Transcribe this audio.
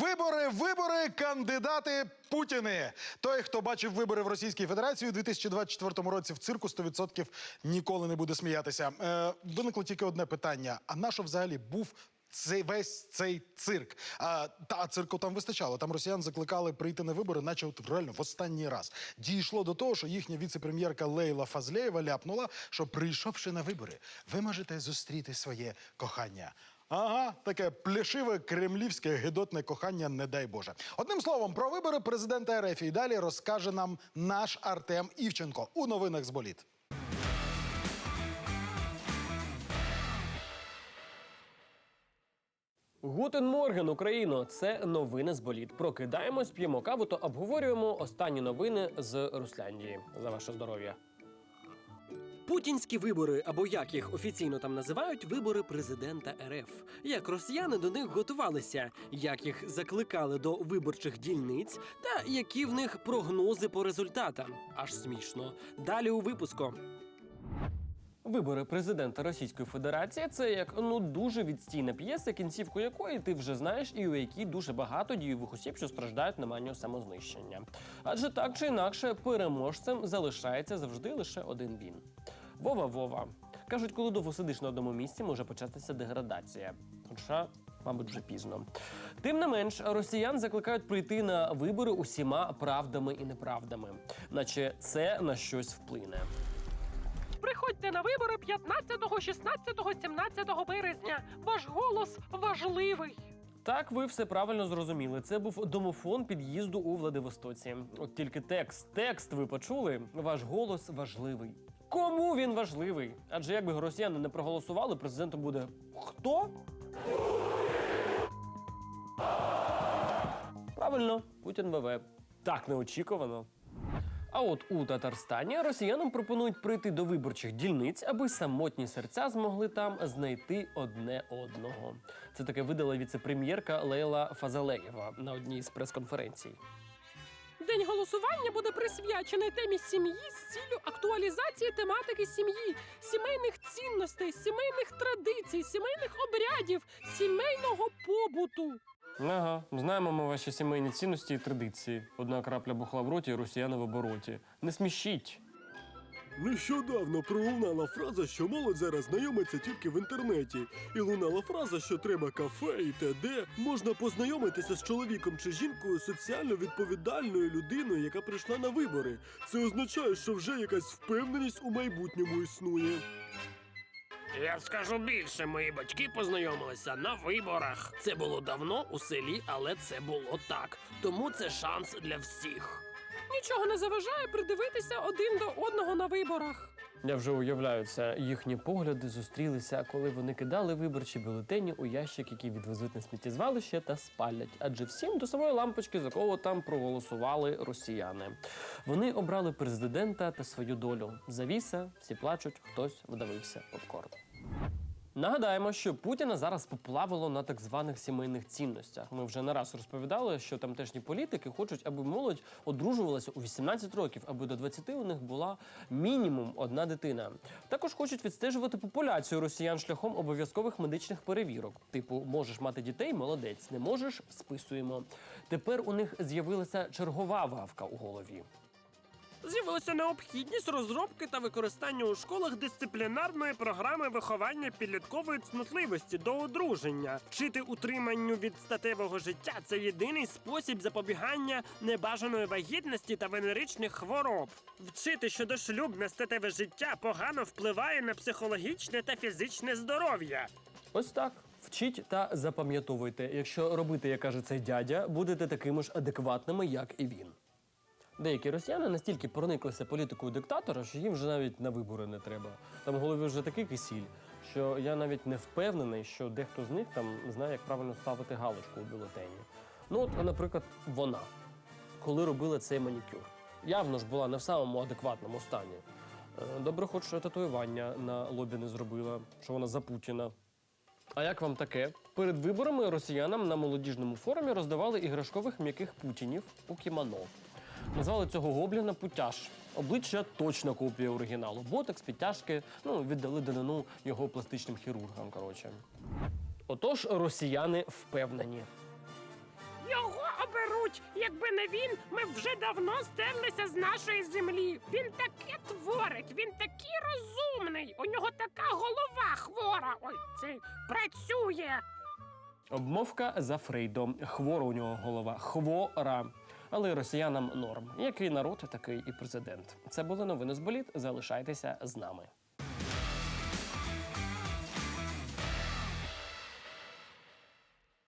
Вибори, вибори, кандидати Путіни. Той, хто бачив вибори в Російській Федерації у 2024 році в цирку 100% ніколи не буде сміятися. Е, виникло тільки одне питання: а на що взагалі був? Цей весь цей цирк. А, та цирку там вистачало. Там росіян закликали прийти на вибори, наче от реально в останній раз. Дійшло до того, що їхня віце-прем'єрка Лейла Фазлєєва ляпнула, що прийшовши на вибори, ви можете зустріти своє кохання. Ага, таке плешиве кремлівське гидотне кохання, не дай Боже. Одним словом, про вибори президента РФ і далі розкаже нам наш Артем Івченко у новинах з боліт. Гутен Морген, Україно! Це новини з боліт. Прокидаємось, п'ємо каву та обговорюємо останні новини з Русляндії. За ваше здоров'я. Путінські вибори, або як їх офіційно там називають, вибори президента РФ. Як росіяни до них готувалися, як їх закликали до виборчих дільниць, та які в них прогнози по результатам. Аж смішно. Далі у випуску. Вибори президента Російської Федерації це як ну дуже відстійна п'єса, кінцівку якої ти вже знаєш, і у якій дуже багато дієвих осіб, що страждають на манію самознищення. Адже так чи інакше, переможцем залишається завжди лише один він. Вова Вова. Кажуть, коли довго сидиш на одному місці, може початися деградація. Хоча, мабуть, вже пізно. Тим не менш, росіян закликають прийти на вибори усіма правдами і неправдами, наче це на щось вплине. Приходьте на вибори 15, 16, 17 березня. Ваш голос важливий. Так, ви все правильно зрозуміли. Це був домофон під'їзду у Владивостоці. От тільки текст, текст ви почули. Ваш голос важливий. Кому він важливий? Адже якби росіяни не проголосували, президентом буде хто? Правильно, Путін ВВ. Так неочікувано. А от у Татарстані росіянам пропонують прийти до виборчих дільниць, аби самотні серця змогли там знайти одне одного. Це таке видала віце-прем'єрка Лейла Фазалеєва на одній з прес-конференцій. День голосування буде присвячений темі сім'ї з ціллю актуалізації тематики сім'ї, сімейних цінностей, сімейних традицій, сімейних обрядів, сімейного побуту. Ага, знаємо ми ваші сімейні цінності і традиції. Одна крапля бухла в роті, росіяни в обороті. Не смішіть. Нещодавно пролунала фраза, що молодь зараз знайомиться тільки в інтернеті, і лунала фраза, що треба кафе і т.д. Можна познайомитися з чоловіком чи жінкою соціально відповідальною людиною, яка прийшла на вибори. Це означає, що вже якась впевненість у майбутньому існує. Я скажу більше, мої батьки познайомилися на виборах. Це було давно у селі, але це було так. Тому це шанс для всіх. Нічого не заважає придивитися один до одного на виборах. Я вже уявляю це. Їхні погляди зустрілися, коли вони кидали виборчі бюлетені у ящик, який відвезуть на сміттєзвалище та спалять. Адже всім до самої лампочки, за кого там проголосували росіяни. Вони обрали президента та свою долю. Завіса, всі плачуть, хтось вдавився попкорн. Нагадаємо, що Путіна зараз поплавило на так званих сімейних цінностях. Ми вже не раз розповідали, що тамтешні політики хочуть, аби молодь одружувалася у 18 років, аби до 20 у них була мінімум одна дитина. Також хочуть відстежувати популяцію росіян шляхом обов'язкових медичних перевірок. Типу, можеш мати дітей, молодець, не можеш, списуємо. Тепер у них з'явилася чергова вавка у голові. З'явилася необхідність розробки та використання у школах дисциплінарної програми виховання підліткової цнотливості до одруження. Вчити утриманню від статевого життя це єдиний спосіб запобігання небажаної вагітності та венеричних хвороб. Вчити, що дошлюбне статеве життя погано впливає на психологічне та фізичне здоров'я. Ось так. Вчіть та запам'ятовуйте, якщо робити, як каже цей дядя, будете такими ж адекватними, як і він. Деякі росіяни настільки прониклися політикою диктатора, що їм вже навіть на вибори не треба. Там в голові вже такий кисіль, що я навіть не впевнений, що дехто з них там знає, як правильно ставити галочку у бюлетені. Ну, от, наприклад, вона, коли робила цей манікюр, явно ж була не в самому адекватному стані. Е, Добре, хоч що татуювання на лобі не зробила, що вона за Путіна. А як вам таке? Перед виборами росіянам на молодіжному форумі роздавали іграшкових м'яких путінів у кімоно. Назвали цього гобліна Путяж. Обличчя точно копія оригіналу. Ботекс, підтяжки, ну, віддали данину його пластичним хірургам. Коротше. Отож, росіяни впевнені. Його оберуть. Якби не він, ми б вже давно стерлися з нашої землі. Він таке творить, він такий розумний. У нього така голова хвора. Ой, це працює. Обмовка за Фрейдом. Хвора у нього голова. Хвора. Але росіянам норм. Який народ, такий і президент. Це були новини з боліт. Залишайтеся з нами.